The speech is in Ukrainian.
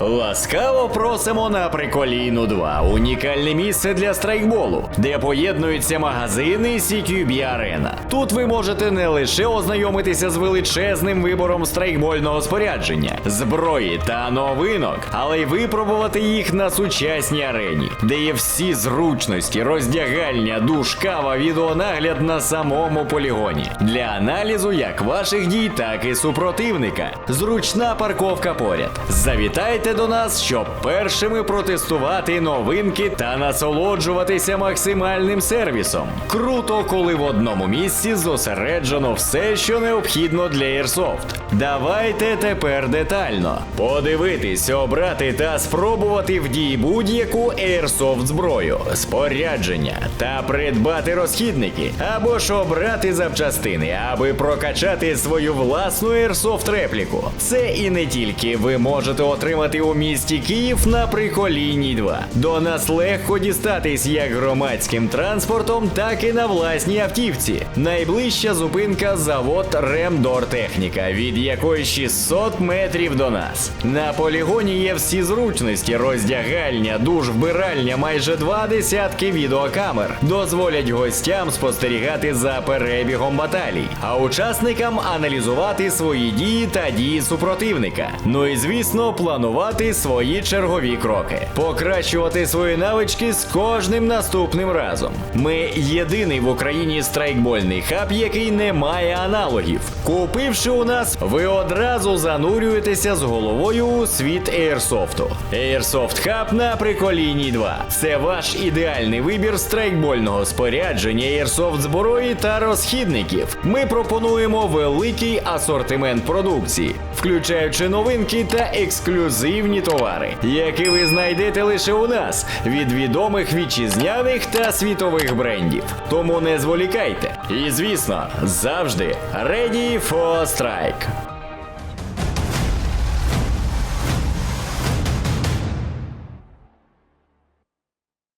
Ласкаво просимо на Приколіну 2, унікальне місце для страйкболу, де поєднуються магазини CQB Arena. Тут ви можете не лише ознайомитися з величезним вибором страйкбольного спорядження, зброї та новинок, але й випробувати їх на сучасній арені, де є всі зручності, роздягальня, душ, кава, відеонагляд на самому полігоні для аналізу як ваших дій, так і супротивника. Зручна парковка поряд. Завітайте до нас, щоб першими протестувати новинки та насолоджуватися максимальним сервісом. Круто, коли в одному місці зосереджено все, що необхідно для Airsoft. Давайте тепер детально подивитись, обрати та спробувати в дії будь-яку Airsoft зброю, спорядження та придбати розхідники, або ж обрати запчастини, аби прокачати свою власну Airsoft репліку. Це і не тільки ви можете отримати у місті Київ на приколіній 2. До нас легко дістатись як громадським транспортом, так і на власній автівці. Найближча зупинка завод Ремдор Техніка, від якої 600 метрів до нас. На полігоні є всі зручності: роздягальня, душ, вбиральня, майже два десятки відеокамер. Дозволять гостям спостерігати за перебігом баталій, а учасникам аналізувати свої дії та дії супротивника. Ну і звісно, планувати свої чергові кроки, покращувати свої навички з кожним наступним разом. Ми єдиний в Україні страйкбольний хаб, який не має аналогів. Купивши у нас, ви одразу занурюєтеся з головою у світ Airsoft. Airsoft Hub на приколіній 2. Це ваш ідеальний вибір страйкбольного спорядження, Airsoft зброї та розхідників. Ми пропонуємо великий асортимент продукції, включаючи новинки та ексклюзивні товари, які ви знайдете лише у нас від відомих вітчизняних та світових брендів. Тому не зволікайте. І звісно, завжди ready for strike.